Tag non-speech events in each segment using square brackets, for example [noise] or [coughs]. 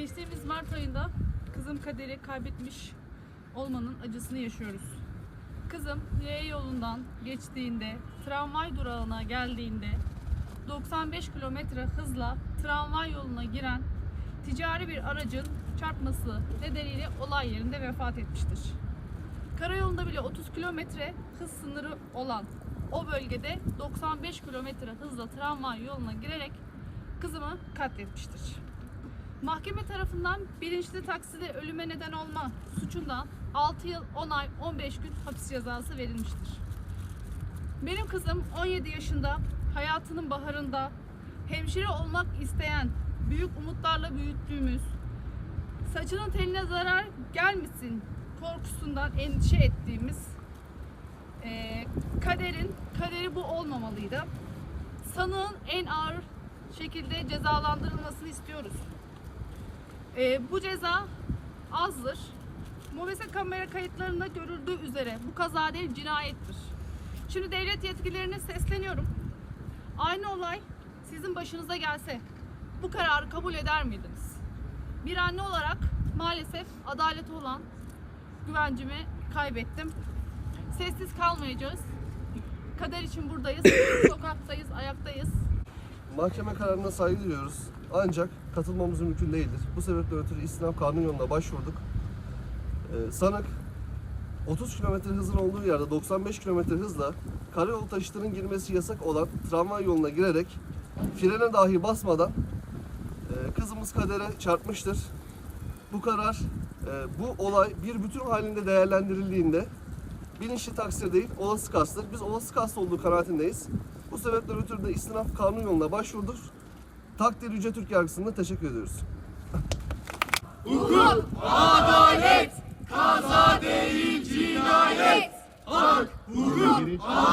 Geçtiğimiz Mart ayında kızım Kader'i kaybetmiş olmanın acısını yaşıyoruz. Kızım Y yolundan geçtiğinde, tramvay durağına geldiğinde 95 kilometre hızla tramvay yoluna giren ticari bir aracın çarpması nedeniyle olay yerinde vefat etmiştir. Karayolunda bile 30 kilometre hız sınırı olan o bölgede 95 kilometre hızla tramvay yoluna girerek kızımı katletmiştir. Mahkeme tarafından bilinçli takside ölüme neden olma suçundan 6 yıl 10 ay 15 gün hapis cezası verilmiştir. Benim kızım 17 yaşında hayatının baharında hemşire olmak isteyen büyük umutlarla büyüttüğümüz saçının teline zarar gelmesin korkusundan endişe ettiğimiz eee, kaderin kaderi bu olmamalıydı. Sanığın en ağır şekilde cezalandırılmasını istiyoruz. Eee, bu ceza azdır. Mobese kamera kayıtlarında görüldüğü üzere bu kaza değil cinayettir. Şimdi devlet yetkililerine sesleniyorum. Aynı olay sizin başınıza gelse bu kararı kabul eder miydiniz? Bir anne olarak maalesef adalete olan güvencimi kaybettim. Sessiz kalmayacağız. Kader için buradayız. [coughs] Sokaktayız, ayaktayız. Mahkeme kararına saygı duyuyoruz. Ancak katılmamız mümkün değildir. Bu sebeple ötürü istinaf kanun yoluna başvurduk. Ee, sanık 30 km hızın olduğu yerde 95 km hızla karayolu taşıtının girmesi yasak olan tramvay yoluna girerek frene dahi basmadan e, kızımız kadere çarpmıştır. Bu karar, e, bu olay bir bütün halinde değerlendirildiğinde bilinçli taksir değil, olası kastır. Biz olası kast olduğu kanaatindeyiz. Bu sebeple ötürü de istinaf kanun yoluna başvurduk. Takdir Yüce Türk Yargısı'na teşekkür ediyoruz. Bundan sonra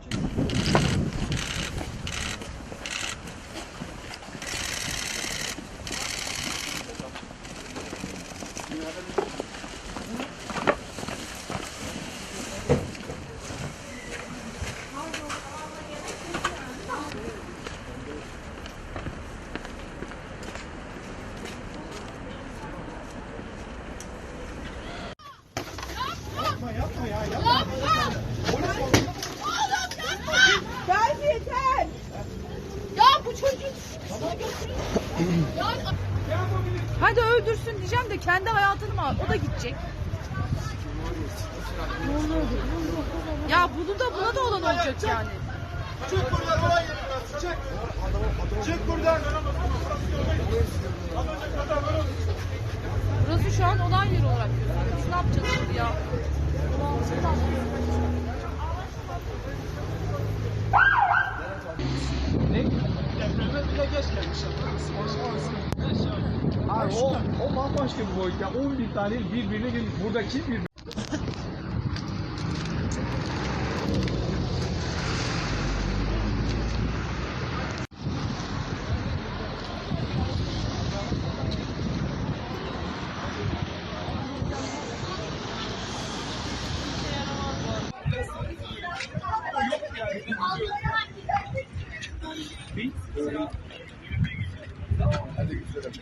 region. Hadi öldürsün diyeceğim de kendi hayatını mı? O da gidecek. Ya bunu da buna da olan olacak yani. Çık buradan olay yerinden. Çık. Çık buradan. Burası şu an olay yeri olarak görünüyor. Biz ne yapacağız şimdi ya? Allah'ım, Beşiktaş gelmiş Abi o, o bambaşka bir boyut ya. 11 tane birbirine girmiş. Buradaki bir güzel.